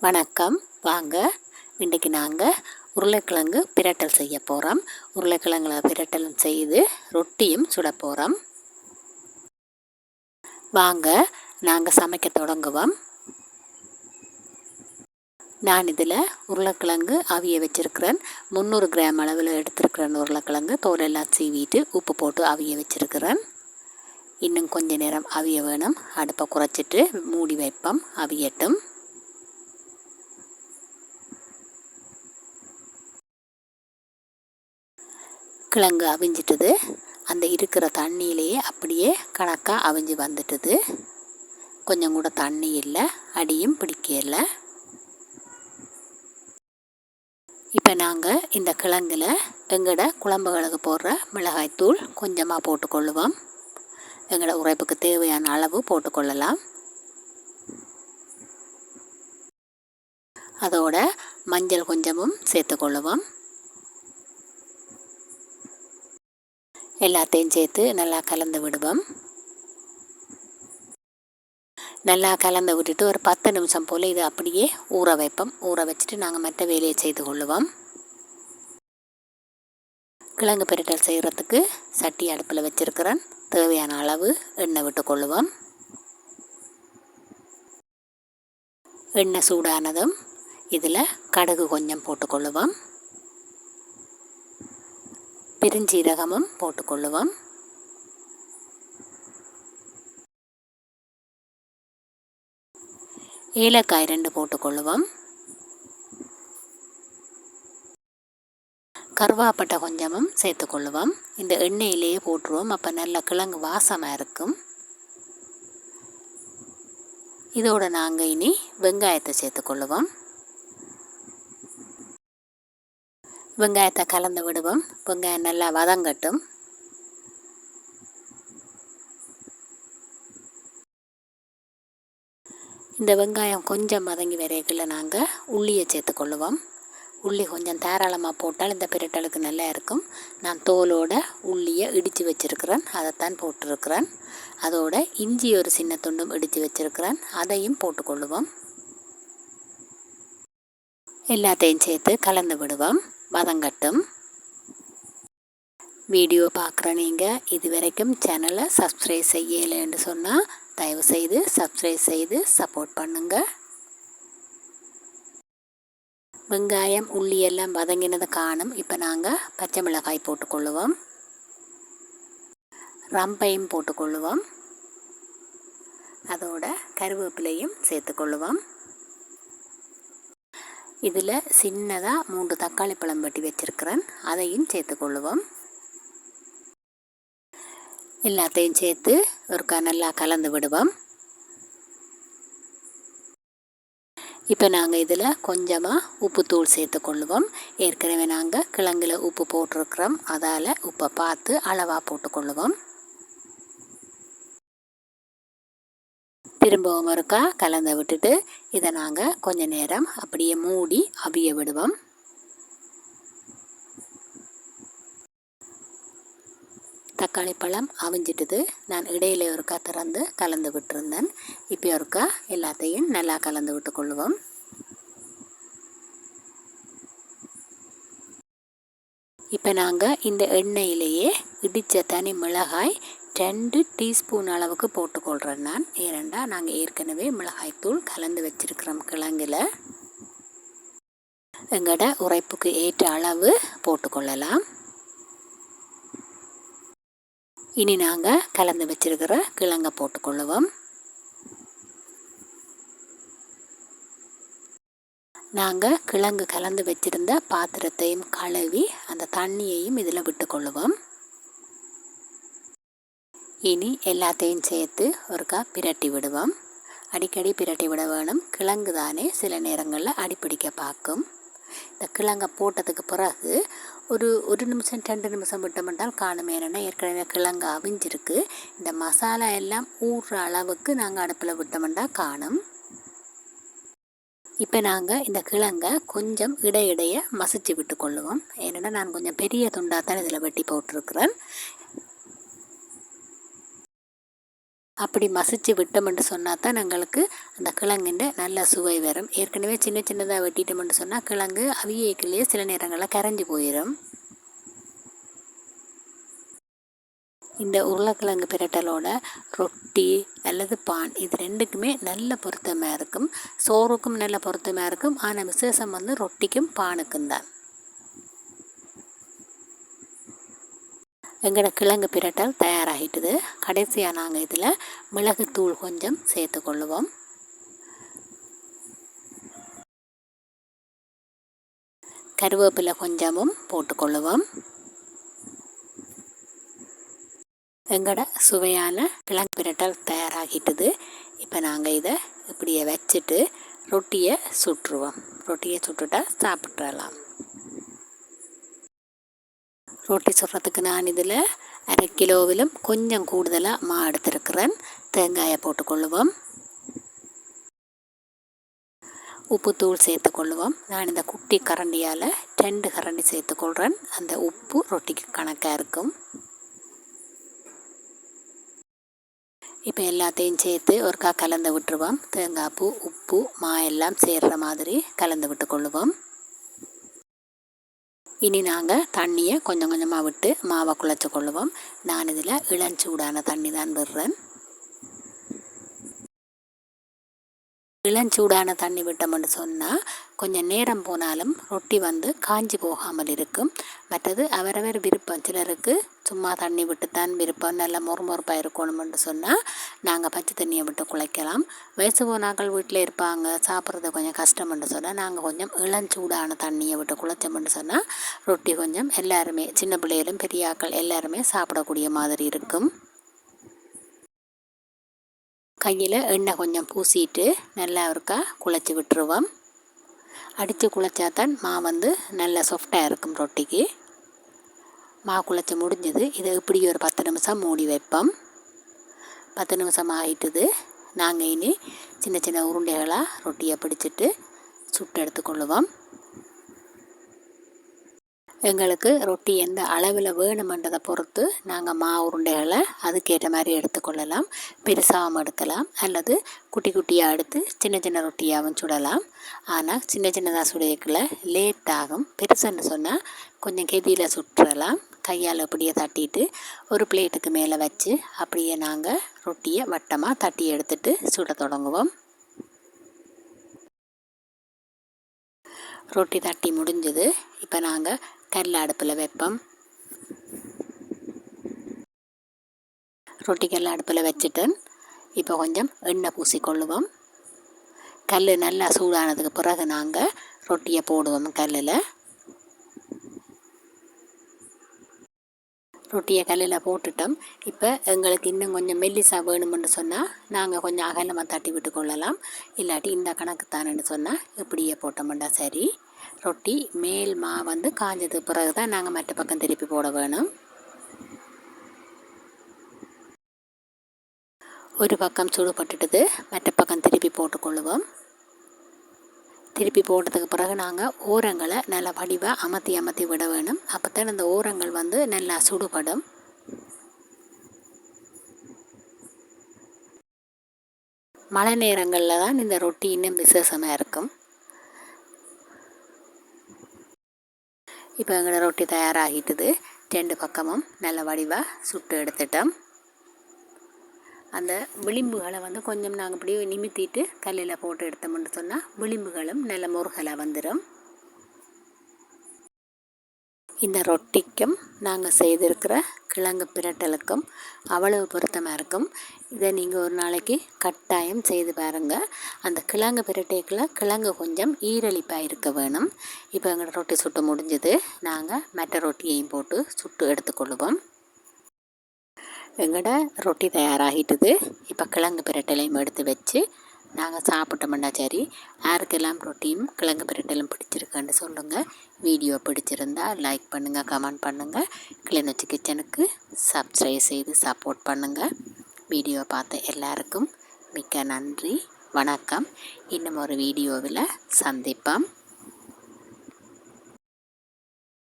வணக்கம். வாங்க. இன்றைக்கி நாங்கள் உருளைக்கிழங்கு பிரட்டல் செய்ய போகிறோம் உருளைக்கிழங்குல பிரட்டல் செய்து ரொட்டியும் சுட போகிறோம் வாங்க நாங்கள் சமைக்க தொடங்குவோம். நான் இதில் உருளைக்கிழங்கு அவிய வச்சுருக்கிறேன். முந்நூறு கிராம் அளவில் எடுத்துருக்கிறேன் உருளைக்கிழங்கு. தோலெல்லாம் சீவிட்டு உப்பு போட்டு அவிய வச்சுருக்கிறேன். இன்னும் கொஞ்ச நேரம் அவிய வேணும். அடுப்பை குறைச்சிட்டு மூடி வைப்போம். அவியட்டும். கிழங்கு அவிஞ்சிட்டுது. அந்த இருக்கிற தண்ணியிலேயே அப்படியே கணக்காக அவிஞ்சு வந்துட்டுது. கொஞ்சம் கூட தண்ணி இல்லை அடியும் பிடிக்கல. இப்போ நாங்கள் இந்த கிழங்குல எங்களோட குழம்புகளுக்கு போடுற மிளகாய்த்தூள் கொஞ்சமாக போட்டுக்கொள்ளுவோம். எங்களோட உரைப்புக்கு தேவையான அளவு போட்டுக்கொள்ளலாம். அதோட மஞ்சள் கொஞ்சமும் சேர்த்துக்கொள்ளுவோம். எல்லாத்தையும் சேர்த்து நல்லா கலந்து விடுவோம். நல்லா கலந்து விட்டுட்டு ஒரு பத்து நிமிஷம் போல் இது அப்படியே ஊற வைப்போம். ஊற வச்சுட்டு நாங்கள் மற்ற வேலையை செய்து கொள்ளுவோம். கிழங்கு பெருட்டல் செய்கிறதுக்கு சட்டி அடுப்பில் வச்சுருக்கிறேன் தேவையான அளவு எண்ணெய் விட்டு கொள்ளுவோம். எண்ணெய் சூடானதும் இதில் கடுகு கொஞ்சம் போட்டுக்கொள்ளுவோம் பெருஞ்சீரகமும் போட்டுக்கொள்ளுவோம். ஏலக்காய் ரெண்டு போட்டுக்கொள்ளுவோம். கருவாப்பட்டை கொஞ்சமும் சேர்த்துக்கொள்ளுவோம். இந்த எண்ணெயிலேயே போட்டுருவோம். அப்போ நல்ல கிழங்கு வாசமாக இருக்கும். இதோடு நாங்கள் இனி வெங்காயத்தை சேர்த்துக்கொள்ளுவோம். வெங்காயத்தை கலந்து விடுவோம். வெங்காயம் நல்லா வதங்கட்டும். இந்த வெங்காயம் கொஞ்சம் வதங்கி வரைக்குள்ள நாங்கள் உள்ளியை சேர்த்துக்கொள்ளுவோம் உள்ளி கொஞ்சம் தாராளமாக போட்டால் இந்த பிரட்டலுக்கு நல்லா இருக்கும். நான் தோலோட உள்ளியை இடித்து வச்சுருக்கிறேன். அதைத்தான் போட்டிருக்கிறேன். அதோட இஞ்சி ஒரு சின்ன துண்டும் இடித்து வச்சுருக்கிறேன். அதையும் போட்டுக்கொள்ளுவோம் எல்லாத்தையும் சேர்த்து கலந்து விடுவோம். வதங்கட்டும். வீடியோ பார்க்குற நீங்கள் இது வரைக்கும் சேனலை சப்ஸ்கிரைப் செய்யலைன்னு சொன்னால் தயவுசெய்து சப்ஸ்கிரைப் செய்து சப்போர்ட் பண்ணுங்கள் வெங்காயம் உள்ளி எல்லாம் வதங்கினதை காணும். இப்போ நாங்கள் பச்சை மிளகாய் போட்டுக்கொள்ளுவோம். ரம்பையும் போட்டுக்கொள்ளுவோம். அதோட கருவேப்பிலையும் சேர்த்துக்கொள்ளுவோம். இதில் சின்னதாக மூன்று தக்காளி பழம் வெட்டி வச்சுருக்கிறேன். அதையும் சேர்த்துக்கொள்ளுவோம் எல்லாத்தையும் சேர்த்து ஒருக்கா நல்லா கலந்து விடுவோம். இப்போ நாங்கள் இதில் கொஞ்சமாக உப்புத்தூள் சேர்த்துக்கொள்ளுவோம் ஏற்கனவே நாங்கள் கிழங்கில் உப்பு போட்டிருக்கிறோம். அதால் உப்பை பார்த்து அளவாக போட்டுக்கொள்ளுவோம் திரும்பவும் ஒருக்கா கலந்து விட்டுட்டு இதை நாங்கள் கொஞ்ச நேரம் அப்படியே மூடி அவிய விடுவோம். தக்காளி பழம் அவிஞ்சிட்டுது. நான் இடையில ஒருக்கா திறந்து கலந்து விட்டுருந்தேன். இப்போ ஒருக்கா எல்லாத்தையும் நல்லா கலந்து விட்டு கொள்ளுவோம் இப்போ நாங்கள் இந்த எண்ணெயிலேயே இடித்த தனி மிளகாய் ரெண்டு டீஸ்பூன் அளவுக்கு போட்டுக்கொள்கிறேன் நான். ஏனெண்டா நாங்கள் ஏற்கனவே மிளகாய்த்தூள் கலந்து வச்சுருக்கிறோம் கிழங்கில். எங்களோட உரைப்புக்கு ஏற்ற அளவு போட்டுக்கொள்ளலாம். இனி நாங்கள் கலந்து வச்சுருக்கிற கிழங்கை போட்டுக்கொள்ளுவோம். நாங்கள் கிழங்கு கலந்து வச்சுருந்த பாத்திரத்தையும் கழுவி அந்த தண்ணியையும் இதில் விட்டுக்கொள்ளுவோம். இனி எல்லாத்தையும் சேர்த்து ஒருக்கா பிரட்டி விடுவோம். அடிக்கடி பிரட்டி விட வேணும். கிழங்கு தானே சில நேரங்களில் அடிப்பிடிக்க பார்க்கும். இந்த கிழங்கை போட்டதுக்கு பிறகு ஒரு ஒரு நிமிஷம் ரெண்டு நிமிஷம் விட்டோம்னால் காணும் என்னென்னா ஏற்கனவே கிழங்கு அவிஞ்சிருக்கு. இந்த மசாலா எல்லாம் ஊறுற அளவுக்கு நாங்கள் அடுப்பில் விட்டோம்னா காணும். இப்போ நாங்கள் இந்த கிழங்கை கொஞ்சம் இடையிடையே மசிச்சு விட்டு கொள்ளுவோம் ஏன்னா நான் கொஞ்சம் பெரிய துண்டாக தான் இதில் வெட்டி போட்டிருக்கிறேன். அப்படி மசிச்சு விட்டோம்னு சொன்னால் தான் எங்களுக்கு அந்த கிழங்குன்ற நல்ல சுவை வரும். ஏற்கனவே சின்ன சின்னதாக வெட்டிட்டோம்னு சொன்னால் கிழங்கு அவியக்குள்ளேயே சில நேரங்களில் கரைஞ்சி போயிடும் இந்த உருளைக்கிழங்கு பிரட்டலோட ரொட்டி அல்லது பான் இது ரெண்டுக்குமே நல்ல பொருத்தமாக இருக்கும். சோறுக்கும் நல்ல பொருத்தமாக இருக்கும். ஆனால் விசேஷம் வந்து ரொட்டிக்கும் பானுக்கும் தான். எங்களோட கிழங்கு பிரட்டல் தயாராகிட்டுது. கடைசியாக நாங்கள் இதில் மிளகுத்தூள் கொஞ்சம் சேர்த்துக்கொள்ளுவோம் கருவேப்பிலை கொஞ்சமும் போட்டுக்கொள்ளுவோம் எங்களோட சுவையான கிழங்கு பிரட்டல் தயாராகிட்டுது. இப்போ நாங்கள் இதை இப்படியே வச்சுட்டு ரொட்டியை சுட்டுருவோம் ரொட்டியை சுட்டுட்டா சாப்பிட்றலாம் ரொட்டி சுடுறதுக்கு நான் இதில் அரை கிலோவிலும் கொஞ்சம் கூடுதலாக மா எடுத்துருக்கிறேன். தேங்காயை போட்டுக்கொள்ளுவோம். உப்புத்தூள் சேர்த்துக்கொள்ளுவோம். நான் இந்த குட்டி கரண்டியால் ரெண்டு கரண்டி சேர்த்துக்கொள்கிறேன். அந்த உப்பு ரொட்டிக்கு கணக்காக இருக்கும். இப்போ எல்லாத்தையும் சேர்த்து ஒருக்கா கலந்து விட்டுருவோம். தேங்காய் பூ உப்பு மா எல்லாம் சேர்கிற மாதிரி கலந்து விட்டு கொள்ளுவோம் இனி நாங்கள் தண்ணியை கொஞ்சம் கொஞ்சமாக விட்டு மாவை குழைச்சி கொள்ளுவோம். நான் இதில் இளஞ்சூடான தண்ணி தான் விடுறேன். இளஞ்சூடான தண்ணி விட்டோம்னு சொன்னால் கொஞ்சம் நேரம் போனாலும் ரொட்டி வந்து காஞ்சி போகாமல் இருக்கும். மற்றது அவரவர் விருப்பம். சிலருக்கு சும்மா தண்ணி விட்டுத்தான் விருப்பம் நல்ல மொறுமொறுப்பாக இருக்கணும்னு சொன்னால் நாங்கள் பச்சை தண்ணியை விட்டு குளைக்கலாம். வயசு போனாக்கள் வீட்டில் இருப்பாங்க. சாப்பிட்றது கொஞ்சம் கஷ்டம்னு சொன்னால் நாங்கள் கொஞ்சம் இளஞ்சூடான தண்ணியை விட்டு குழைச்சோம்னு சொன்னால் ரொட்டி கொஞ்சம் எல்லாருமே சின்ன பிள்ளைகளும் பெரியாக்கள் எல்லாருமே சாப்பிடக்கூடிய மாதிரி இருக்கும். கையில் எண்ணெய் கொஞ்சம் பூசிட்டு நல்லா இருக்கா குழச்சி விட்டுருவோம். அடித்து குழச்சா தான் மா வந்து நல்லா சாஃப்டாக இருக்கும் ரொட்டிக்கு. மா குழச்சி முடிஞ்சது. இதை இப்படி ஒரு பத்து நிமிஷம் மூடி வைப்போம். பத்து நிமிஷம் ஆகிட்டுது நாங்கள் இனி சின்ன சின்ன உருண்டைகளாக ரொட்டியை பிடிச்சிட்டு சுட்டு எடுத்துக்கொள்ளுவோம் எங்களுக்கு ரொட்டி எந்த அளவில் வேணுமென்றதை பொறுத்து நாங்கள் மா உருண்டைகளை அதுக்கேற்ற மாதிரி எடுத்துக்கொள்ளலாம் பெருசாகவும் எடுக்கலாம். அல்லது குட்டி குட்டியாக எடுத்து சின்ன சின்ன ரொட்டியாகவும் சுடலாம். ஆனால் சின்ன சின்னதாக சுடையக்கில் லேட் ஆகும் பெருசுன்னு சொன்னால் கொஞ்சம் கெதியில் சுட்டுறலாம் கையால் அப்படியே தட்டிட்டு ஒரு பிளேட்டுக்கு மேலே வச்சு அப்படியே நாங்கள் ரொட்டியை வட்டமாக தட்டி எடுத்துட்டு சுட தொடங்குவோம். ரொட்டி தட்டி முடிஞ்சது. இப்போ நாங்கள் கல் அடுப்பில் வைப்போம். ரொட்டி கல் அடுப்பில் வச்சுட்டு இப்போ கொஞ்சம் எண்ணெய் பூசிக்கொள்ளுவோம். கல் நல்லா சூடானதுக்கு பிறகு நாங்கள் ரொட்டியை போடுவோம் கல்லில். ரொட்டியை கல்லில் போட்டுட்டோம். இப்போ எங்களுக்கு இன்னும் கொஞ்சம் மெல்லிசாக வேணுமென்று சொன்னால் நாங்கள் கொஞ்சம் அகலமாக தட்டி விட்டு கொள்ளலாம். இல்லாட்டி இந்த கணக்கு தானேன்னு சொன்னால் இப்படியே போட்டோம்டா சரி. ரொட்டி மேல் மா வந்து காஞ்சது பிறகு தான் நாங்கள் மற்ற பக்கம் திருப்பி போட வேணும். ஒரு பக்கம் சூடுபட்டுட்டுது மற்ற பக்கம் திருப்பி போட்டுக்கொள்ளுவோம் திருப்பி போட்டதுக்கு பிறகு நாங்கள் ஓரங்களை நல்லா வடிவாக அமர்த்தி அமர்த்தி விட வேணும். அப்போ தான் இந்த ஓரங்கள் வந்து நல்லா சுடுபடும். மழை நேரங்களில் தான் இந்த ரொட்டி இன்னும் விசேஷமாக இருக்கும். இப்போ எங்களோட ரொட்டி தயாராகிட்டுது. ரெண்டு பக்கமும் நல்ல வடிவாக சுட்டு எடுத்துட்டோம். அந்த விளிம்புகளை வந்து கொஞ்சம் நாங்கள் இப்படியே நிமித்திட்டு கல்லில் போட்டு எடுத்தோம்னு சொன்னால் விளிம்புகளும் நல்ல முருகலாக வந்துடும் இந்த ரொட்டிக்கும் நாங்கள் செய்திருக்கிற கிழங்கு பிரட்டலுக்கும் அவ்வளவு பொருத்தமாக இருக்கும். இதை நீங்கள் ஒரு நாளைக்கு கட்டாயம் செய்து பாருங்கள் அந்த கிழங்கு பிரட்டைக்குள்ள கிழங்கு கொஞ்சம் ஈரலிப்பாக இருக்க வேணும். இப்போ எங்களோட ரொட்டி சுட்டு முடிஞ்சது. நாங்கள் மற்ற ரொட்டியையும் போட்டு சுட்டு எடுத்துக்கொள்வோம். எங்களோட ரொட்டி தயாராகிட்டுது. இப்போ கிழங்கு பிரட்டலையும் எடுத்து வச்சு நாங்கள் சாப்பிட்டோம்னா சரி. யாருக்கெல்லாம் ரொட்டியும் கிழங்கு பிரட்டலும் பிடிச்சிருக்குன்னு சொல்லுங்கள் வீடியோ பிடிச்சிருந்தா லைக் பண்ணுங்கள் கமெண்ட் பண்ணுங்கள் கிளிநொச்சி கிச்சனுக்கு சப்ஸ்கிரைப் செய்து சப்போர்ட் பண்ணுங்கள் வீடியோ பார்த்த எல்லாருக்கும் மிக்க நன்றி வணக்கம். இன்னும் ஒரு வீடியோவில் சந்திப்போம்.